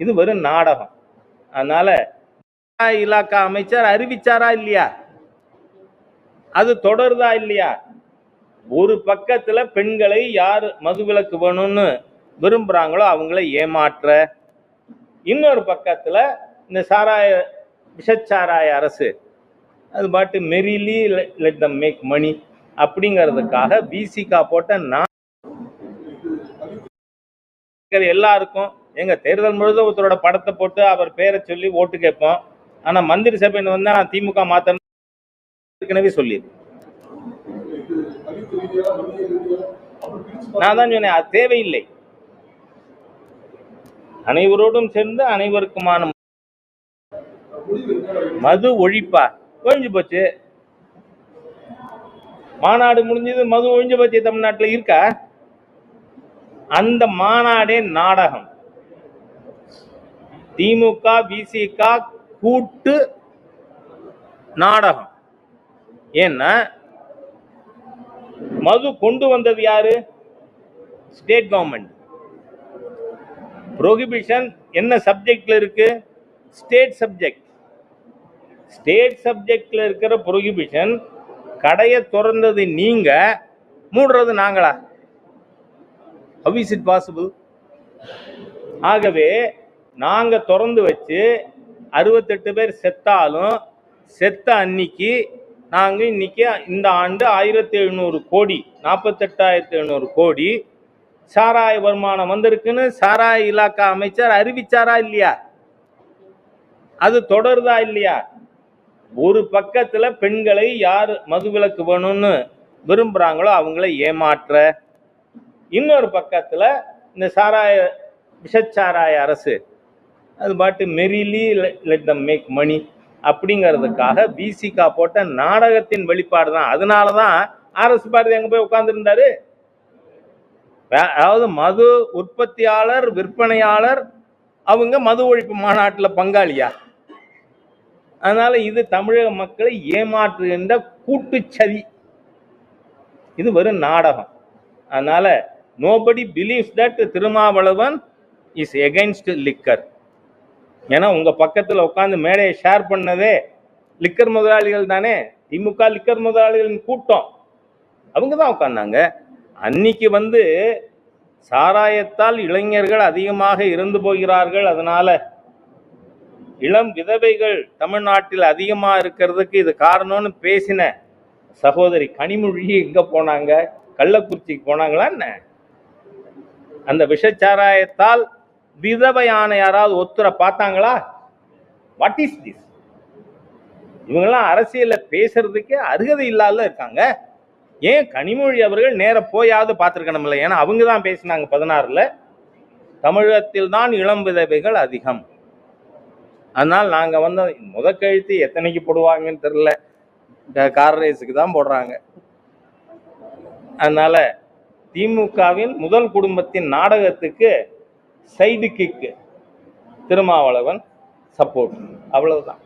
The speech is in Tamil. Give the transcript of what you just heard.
இது வெறும் நாடகம். அதனால இலாக்கா அமைச்சர் அறிவிச்சாரா இல்லையா? அது தொடருதா இல்லையா? ஒரு பக்கத்துல பெண்களை யார் மதுவிலக்கு வேணும்னு விரும்புறாங்களோ அவங்கள ஏமாற்ற. இன்னொரு பக்கத்துல இந்த சாராய விஷச்சாராய அரசு. அது பாட்டு merrily let them make money அப்படிங்கிறதுக்காக பிசிகா போட்ட நான் எல்லாருக்கும் எங்க தேர்தல் முழுதும் ஒருத்தரோட படத்தை போட்டு அவர் பேரை சொல்லி ஓட்டு கேட்போம். ஆனா மந்திரி சபைன்னு வந்து நான் திமுக மாத்தணும் ஏற்கனவே சொல்லி நான் தான் சொன்னேன் அது தேவையில்லை. அனைவரோடும் சேர்ந்து அனைவருக்குமான மது ஒழிப்பா? ஒழிஞ்சு போச்சு. மாநாடு முடிஞ்சது மது ஒழிஞ்சு போச்சு தமிழ்நாட்டுல இருக்கா? அந்த மாநாடே நாடகம். திமுக விசிக கூட்டு நாடகம். ஏன்னா மது கொண்டு வந்தது யாரு? State government. ப்ரோஹிபிஷன் என்ன சப்ஜெக்ட்ல இருக்கு? ஸ்டேட் சப்ஜெக்ட் ஸ்டேட் சப்ஜெக்ட்ல இருக்கிற ப்ரோஹிபிஷன் கடையை திறந்தது நீங்க மூடுறது நாங்களா? ஹவ் இஸ் இட் பாசிபிள் ஆகவே நாங்கள் திறந்து வச்சு அறுபத்தெட்டு பேர் செத்தாலும் செத்த அன்னைக்கு நாங்கள் இன்னைக்கு இந்த ஆண்டு ஆயிரத்தி எழுநூறு கோடி நாற்பத்தெட்டாயிரத்தி எழுநூறு கோடி சாராய வருமானம் வந்திருக்குன்னு சாராய இலாக்கா அமைச்சர் அறிவிச்சாரா இல்லையா? அது தொடருதா இல்லையா? ஒரு பக்கத்துல பெண்களை யார் மதுவிலக்கு வேணும்னு விரும்புறாங்களோ அவங்கள ஏமாற்ற இன்னொரு பக்கத்துல இந்த சாராய விஷச்சாராய அரசு அது பாட்டு merrily let them make money அப்படிங்கிறதுக்காக பிசிகா போட்ட நாடகத்தின் வெளிப்பாடு தான். அதனால தான் ஆர்எஸ் பாரதி அங்கே போய் உட்காந்துருந்தாரு அதாவது மது உற்பத்தியாளர் விற்பனையாளர் அவங்க மது ஒழிப்பு மாநாட்டில் பங்காளியா? அதனால இது தமிழக மக்களை ஏமாற்றுகின்ற கூட்டுச்சதி. இது வெறும் நாடகம். அதனால nobody believes that Thirumavalavan is against liquor ஏன்னா உங்கள் பக்கத்தில் உட்காந்து மேடையை ஷேர் பண்ணதே லிக்கர் முதலாளிகள் தானே? திமுக லிக்கர் முதலாளிகளின் கூட்டம். அவங்க தான் உட்காந்தாங்க அன்னைக்கு வந்து சாராயத்தால் இளைஞர்கள் அதிகமாக இறந்து போகிறார்கள். அதனால இளம் விதவைகள் தமிழ்நாட்டில் அதிகமாக இருக்கிறதுக்கு இது காரணம்னு பேசின சகோதரி கனிமொழி எங்கே போனாங்க? கள்ளக்குறிச்சிக்கு போனாங்களா என்ன? அந்த விஷச்சாராயத்தால் விதவையான யாராவது ஒத்துரை பார்த்தாங்களா? வாட் இஸ் திஸ் இவங்கெல்லாம் அரசியலில் பேசுறதுக்கே அருகதை இல்லாத இருக்காங்க. ஏன் கனிமொழி அவர்கள் நேர போயாவது பார்த்துருக்கணும்ல ஏன்னா அவங்க தான் பேசினாங்க பதினாறுல. தமிழகத்தில் தான் இளம் விதவைகள் அதிகம். அதனால் நாங்கள் வந்து முத கழுத்து எத்தனைக்கு போடுவாங்கன்னு தெரில கார் ரேஸுக்கு தான் போடுறாங்க. அதனால திமுகவின் முதல் குடும்பத்தின் நாடகத்துக்கு சைடு கிக்கு திருமாவளவன் சப்போர்ட் அவ்வளவுதான்.